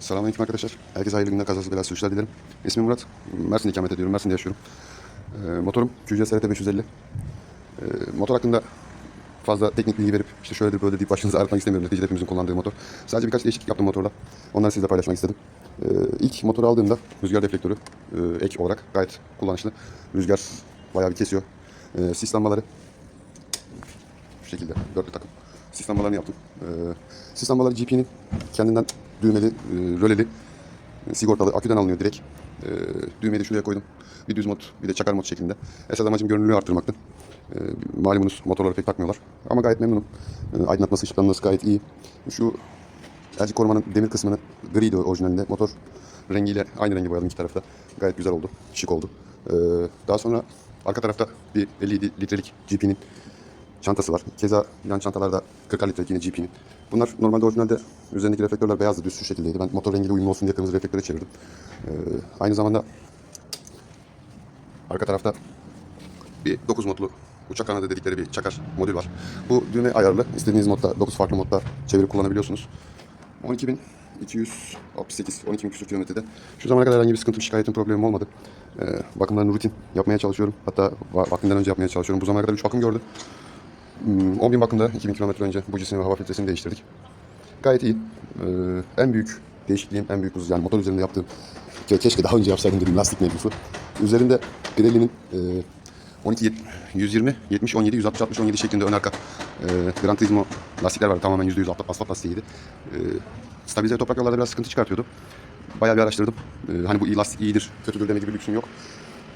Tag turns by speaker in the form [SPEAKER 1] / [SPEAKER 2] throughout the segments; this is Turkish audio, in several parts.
[SPEAKER 1] Selamünaleyküm arkadaşlar. Herkese hayırlı günler, kazası belası sürüşler dilerim. İsmim Murat. Mersin'de ikamet ediyorum. Mersin'de yaşıyorum. Ee, motorum QC SRT 550. Ee, motor hakkında fazla teknik bilgi verip işte şöyledir böyle deyip başınızı ağrıtmak istemiyorum. Neticede hepimizin kullandığı motor. Sadece birkaç değişiklik yaptım motorla. Onları sizle paylaşmak istedim. Ee, ilk motoru aldığımda rüzgar deflektörü e, ek olarak gayet kullanışlı. Rüzgar bayağı bir kesiyor. Ee, sis lambaları şu şekilde dörtlü takım. Sis lambalarını yaptım. Ee, sis lambaları GP'nin kendinden düğmeli, e, röleli, e, sigortalı, aküden alınıyor direkt. Ee, düğmeyi de şuraya koydum. Bir düz mod, bir de çakar mod şeklinde. Esas amacım görünürlüğü arttırmaktı. Ee, malumunuz motorları pek takmıyorlar. Ama gayet memnunum. Ee, aydınlatması, ışıklanması gayet iyi. Şu elci korumanın demir kısmını griydi orijinalinde. Motor rengiyle aynı rengi boyadım iki tarafta. Gayet güzel oldu, şık oldu. Ee, daha sonra arka tarafta bir 57 litrelik GP'nin çantası var. Keza yan çantalarda 40 litrelik yine GP'nin. Bunlar normalde orijinalde üzerindeki reflektörler beyazdı, düz şu şekildeydi. Ben motor rengiyle uyumlu olsun diye kırmızı reflektöre çevirdim. Ee, aynı zamanda arka tarafta bir 9 modlu uçak kanadı dedikleri bir çakar modül var. Bu düğme ayarlı. İstediğiniz modda 9 farklı modda çevirip kullanabiliyorsunuz. 12.268, 12.000 küsur kilometrede. Şu zamana kadar herhangi bir sıkıntım, şikayetim, problemim olmadı. Ee, bakımlarını rutin yapmaya çalışıyorum. Hatta va- vaktinden önce yapmaya çalışıyorum. Bu zamana kadar 3 bakım gördü. Hmm, 10 bin bakımda 2000 kilometre önce bujisini ve hava filtresini değiştirdik. Gayet iyi. Ee, en büyük değişikliğim, en büyük husus yani motor üzerinde yaptığım ke- keşke daha önce yapsaydım dediğim lastik mevzusu. Üzerinde Pirelli'nin e, 12 yet- 120 70 17 160 60 17 şeklinde ön arka e, Gran Turismo lastikler vardı. Tamamen %100 asfalt, lastiğiydi. E, stabilize toprak yollarda biraz sıkıntı çıkartıyordu. Bayağı bir araştırdım. E, hani bu iyi lastik iyidir, kötüdür deme gibi lüksüm yok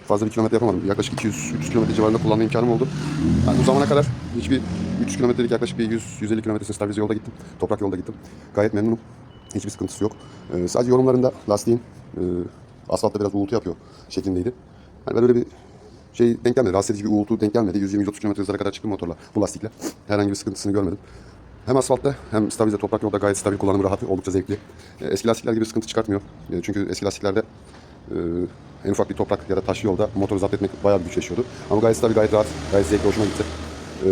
[SPEAKER 1] fazla bir kilometre yapamadım. Yaklaşık 200-300 kilometre civarında kullanma imkanım oldu. Yani bu zamana kadar hiçbir 300 kilometrelik yaklaşık bir 100-150 kilometresini stabilize yolda gittim. Toprak yolda gittim. Gayet memnunum. Hiçbir sıkıntısı yok. Ee, sadece yorumlarında lastiğin e, asfaltta biraz uğultu yapıyor şeklindeydi. Yani ben öyle bir şey denk gelmedi. Rahatsız edici bir uğultu denk gelmedi. 120-130 km hızlara kadar çıktım motorla bu lastikle. Herhangi bir sıkıntısını görmedim. Hem asfaltta hem stabilize toprak yolda gayet stabil kullanımı rahat, oldukça zevkli. Ee, Eski lastikler gibi sıkıntı çıkartmıyor. Ee, Çünkü eski lastiklerde ee, en ufak bir toprak ya da taş yolda motoru zapt etmek bayağı bir güçleşiyordu. Ama gayet stabil, gayet rahat, gayet zevkli, hoşuma gitti. Ee,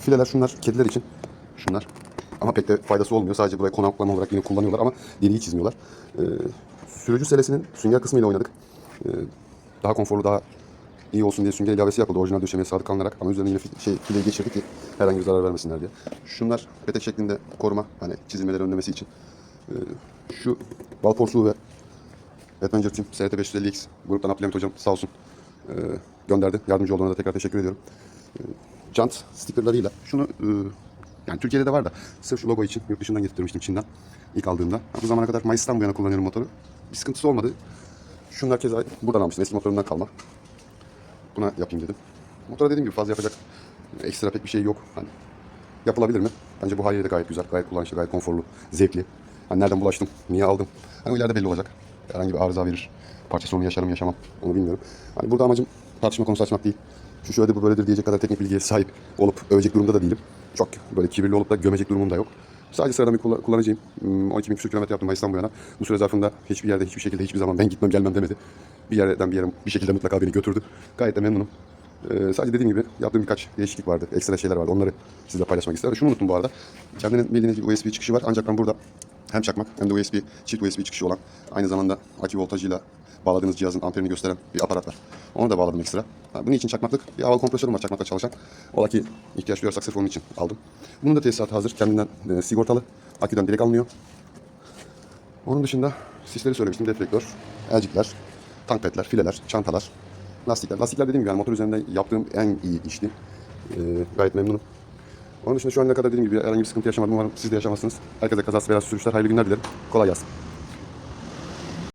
[SPEAKER 1] fileler şunlar, kediler için. Şunlar. Ama pek de faydası olmuyor. Sadece buraya konaklama olarak yine kullanıyorlar ama deliği çizmiyorlar. Ee, sürücü selesinin sünger kısmıyla oynadık. Ee, daha konforlu, daha iyi olsun diye sünger ilavesi yapıldı. Orijinal döşemeye sadık kalınarak ama üzerine yine şey, fileyi geçirdik ki herhangi bir zarar vermesinler diye. Şunlar petek şeklinde koruma, hani çizilmeleri önlemesi için. Ee, şu bal porsuğu ve Adventure Team SRT 550X gruptan Abdülhamit hocam sağ olsun e, gönderdi. Yardımcı olduğuna da tekrar teşekkür ediyorum. E, jant stickerlarıyla şunu e, yani Türkiye'de de var da sırf şu logo için yurt dışından getirmiştim Çin'den ilk aldığımda. Bu zamana kadar Mayıs'tan bu yana kullanıyorum motoru. Bir sıkıntısı olmadı. Şunlar keza buradan almıştım. Eski motorumdan kalma. Buna yapayım dedim. Motora dediğim gibi fazla yapacak ekstra pek bir şey yok. Hani yapılabilir mi? Bence bu haliyle de gayet güzel, gayet kullanışlı, gayet konforlu, zevkli. Hani nereden bulaştım, niye aldım? Hani ileride belli olacak. Herhangi bir arıza verir. Parça sorunu yaşarım, yaşamam. Onu bilmiyorum. Hani burada amacım tartışma konusu açmak değil. Şu şöyledir, bu böyledir diyecek kadar teknik bilgiye sahip olup övecek durumda da değilim. Çok böyle kibirli olup da gömecek durumum da yok. Sadece sıradan bir kullan- kullanıcıyım. Hmm, 12 bin küsur kilometre yaptım bu yana. Bu süre zarfında hiçbir yerde, hiçbir şekilde, hiçbir zaman ben gitmem, gelmem demedi. Bir yerden bir yere bir şekilde mutlaka beni götürdü. Gayet de memnunum. Ee, sadece dediğim gibi yaptığım birkaç değişiklik vardı. Ekstra şeyler vardı. Onları sizle paylaşmak istedim. Şunu unuttum bu arada. Kendinin bildiğiniz bir USB çıkışı var. Ancak ben burada hem çakmak hem de USB, çift USB çıkışı olan aynı zamanda akü voltajıyla bağladığınız cihazın amperini gösteren bir aparat var. Onu da bağladım ekstra. Ha, bunun için çakmaklık bir havalı kompresörüm var çakmakla çalışan. Ola ki ihtiyaç duyarsak sırf onun için aldım. Bunun da tesisatı hazır. Kendinden e, sigortalı. Aküden direkt alınıyor. Onun dışında sisleri söylemiştim. Deflektör, elcikler, tank petler, fileler, çantalar, lastikler. Lastikler dediğim gibi yani motor üzerinde yaptığım en iyi işti. Ee, gayet memnunum. Onun dışında şu ana kadar dediğim gibi herhangi bir sıkıntı yaşamadım. Umarım siz de yaşamazsınız. Herkese kazası beyaz sürüşler. Hayırlı günler dilerim. Kolay gelsin.